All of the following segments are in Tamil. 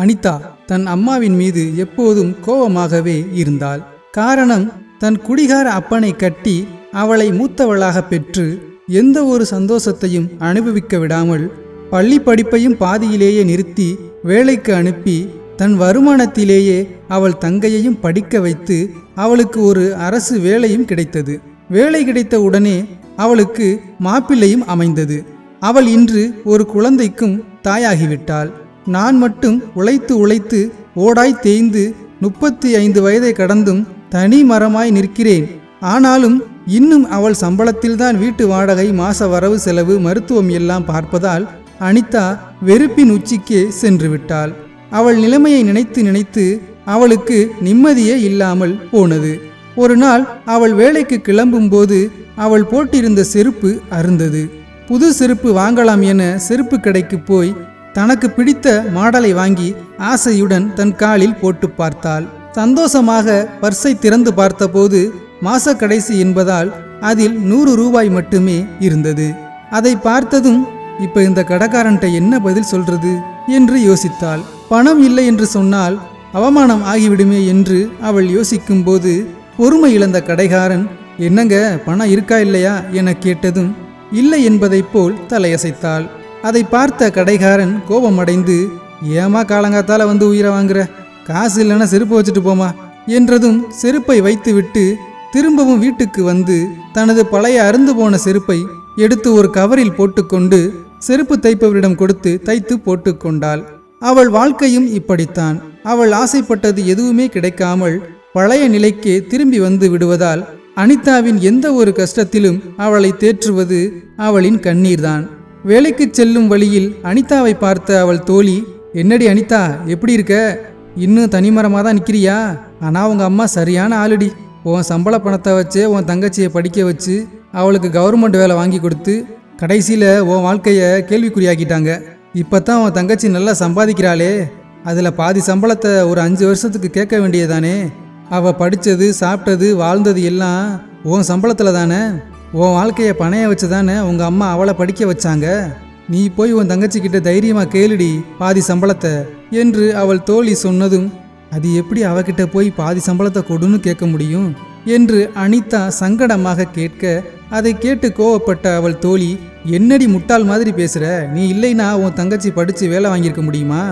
அனிதா தன் அம்மாவின் மீது எப்போதும் கோபமாகவே இருந்தாள். காரணம் தன் குடிகார அப்பனை கட்டி அவளை மூத்தவளாக பெற்று எந்த ஒரு சந்தோஷத்தையும் அனுபவிக்க விடாமல் பள்ளி படிப்பையும் பாதியிலேயே நிறுத்தி வேலைக்கு அனுப்பி தன் வருமானத்திலேயே அவள் தங்கையையும் படிக்க வைத்து அவளுக்கு ஒரு அரசு வேலையும் கிடைத்தது. வேலை கிடைத்த உடனே அவளுக்கு மாப்பிள்ளையும் அமைந்தது. அவள் இன்று ஒரு குழந்தைக்கும் தாயாகிவிட்டாள். நான் மட்டும் உழைத்து உழைத்து ஓடாய் தேய்ந்து முப்பத்தி ஐந்து வயதை கடந்தும் தனி மரமாய் நிற்கிறேன். ஆனாலும் இன்னும் அவள் சம்பளத்தில்தான் வீட்டு வாடகை மாச வரவு செலவு மருத்துவம் எல்லாம் பார்ப்பதால் அனிதா வெறுப்பின் உச்சிக்கே சென்று விட்டாள் அவள் நிலைமையை நினைத்து நினைத்து அவளுக்கு நிம்மதியே இல்லாமல் போனது. ஒரு நாள் அவள் வேலைக்கு கிளம்பும்போது அவள் போட்டிருந்த செருப்பு அருந்தது. புது செருப்பு வாங்கலாம் என செருப்பு கடைக்கு போய் தனக்கு பிடித்த மாடலை வாங்கி ஆசையுடன் தன் காலில் போட்டு பார்த்தாள். சந்தோஷமாக பர்ஸை திறந்து பார்த்தபோது மாச கடைசி என்பதால் அதில் நூறு ரூபாய் மட்டுமே இருந்தது. அதை பார்த்ததும் இப்ப இந்த கடைக்காரன்ட்ட என்ன பதில் சொல்றது? என்று யோசித்தாள். பணம் இல்லை என்று சொன்னால் அவமானம் ஆகிவிடுமே என்று அவள் யோசிக்கும்போது பொறுமை இழந்த கடைகாரன் என்னங்க பணம் இருக்கா இல்லையா? என கேட்டதும் இல்லை என்பதைப் போல் தலையசைத்தாள். அதை பார்த்த கடைக்காரன் கோபமடைந்து ஏமா காலங்காத்தால வந்து உயிரை வாங்குற? காசு இல்லைன்னா செருப்பு வச்சுட்டு போமா என்றதும் செருப்பை வைத்துவிட்டு திரும்பவும் வீட்டுக்கு வந்து தனது பழைய அருந்து போன செருப்பை எடுத்து ஒரு கவரில் போட்டுக்கொண்டு செருப்பு தைப்பவரிடம் கொடுத்து தைத்து போட்டுக்கொண்டாள். அவள் வாழ்க்கையும் இப்படித்தான். அவள் ஆசைப்பட்டது எதுவுமே கிடைக்காமல் பழைய நிலைக்கே திரும்பி வந்து விடுவதால் அனிதாவின் எந்த ஒரு கஷ்டத்திலும் அவளை தேற்றுவது அவளின் கண்ணீர்தான். வேலைக்கு செல்லும் வழியில் அனிதாவை பார்த்த அவள் தோழி என்னடி அனிதா எப்படி இருக்க? இன்னும் தனிமரமாக தான் நிற்கிறியா ஆனால் உங்கள் அம்மா சரியான ஆளுடி. உன் சம்பள பணத்தை வச்சே உன் தங்கச்சியை படிக்க வச்சு அவளுக்கு கவர்மெண்ட் வேலை வாங்கி கொடுத்து கடைசியில் உன் வாழ்க்கையை கேள்விக்குறியாக்கிட்டாங்க. இப்போ தான் உன் தங்கச்சி நல்லா சம்பாதிக்கிறாளே. அதில் பாதி சம்பளத்தை ஒரு அஞ்சு வருஷத்துக்கு கேட்க வேண்டியதானே அவள் படித்தது சாப்பிட்டது வாழ்ந்தது எல்லாம் உன் சம்பளத்தில் தானே? உன் வாழ்க்கையை பணைய வச்சு தானே உங்கள் அம்மா அவளை படிக்க வச்சாங்க? நீ போய் உன் தங்கச்சிக்கிட்ட தைரியமாக கேளுடி பாதி சம்பளத்தை என்று அவள் தோழி சொன்னதும் அது எப்படி அவகிட்ட போய் பாதி சம்பளத்தை கொடுன்னு கேட்க முடியும்? என்று அனிதா சங்கடமாக கேட்க அதை கேட்டு கோவப்பட்ட அவள் தோழி என்னடி முட்டாள் மாதிரி பேசுகிற நீ இல்லைனா உன் தங்கச்சி படித்து வேலை வாங்கியிருக்க முடியுமா?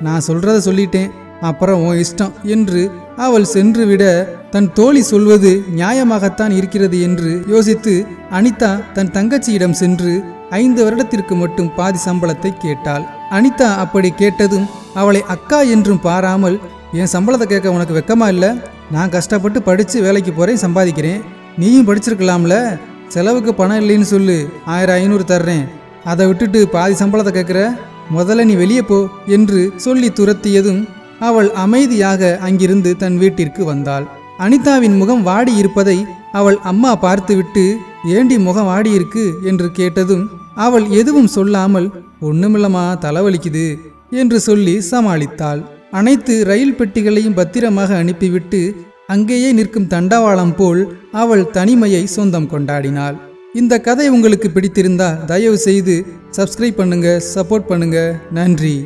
நான் சொல்கிறத சொல்லிட்டேன். அப்புறம் உன் இஷ்டம் என்று அவள் சென்று விட தன் தோழி சொல்வது நியாயமாகத்தான் இருக்கிறது என்று யோசித்து அனிதா தன் தங்கச்சியிடம் சென்று ஐந்து வருடத்திற்கு மட்டும் பாதி சம்பளத்தை கேட்டாள். அனிதா அப்படி கேட்டதும் அவளை அக்கா என்றும் பாராமல் என் சம்பளத்தை கேட்க உனக்கு வெக்கமா இல்லை? நான் கஷ்டப்பட்டு படித்து வேலைக்கு போகிறேன் சம்பாதிக்கிறேன். நீயும் படிச்சிருக்கலாம்ல? செலவுக்கு பணம் இல்லைன்னு சொல்லு ஆயிரம் ஐநூறு தர்றேன். அதை விட்டுட்டு பாதி சம்பளத்தை கேட்குற? முதல்ல நீ வெளியே போ என்று சொல்லி துரத்தியதும் அவள் அமைதியாக அங்கிருந்து தன் வீட்டிற்கு வந்தாள். அனிதாவின் முகம் வாடி இருப்பதை அவள் அம்மா பார்த்துவிட்டு ஏண்டி முகம் வாடி இருக்கு என்று கேட்டதும் அவள் எதுவும் சொல்லாமல் ஒண்ணுமில்லம்மா தலைவலிக்குது என்று சொல்லி சமாளித்தாள். அனைத்து ரயில் பெட்டிகளையும் பத்திரமாக அனுப்பிவிட்டு அங்கேயே நிற்கும் தண்டவாளம் போல் அவள் தனிமையை சொந்தம் கொண்டாடினாள். இந்த கதை உங்களுக்கு பிடித்திருந்தா தயவு செய்து சப்ஸ்கிரைப் பண்ணுங்க சப்போர்ட் பண்ணுங்க. நன்றி.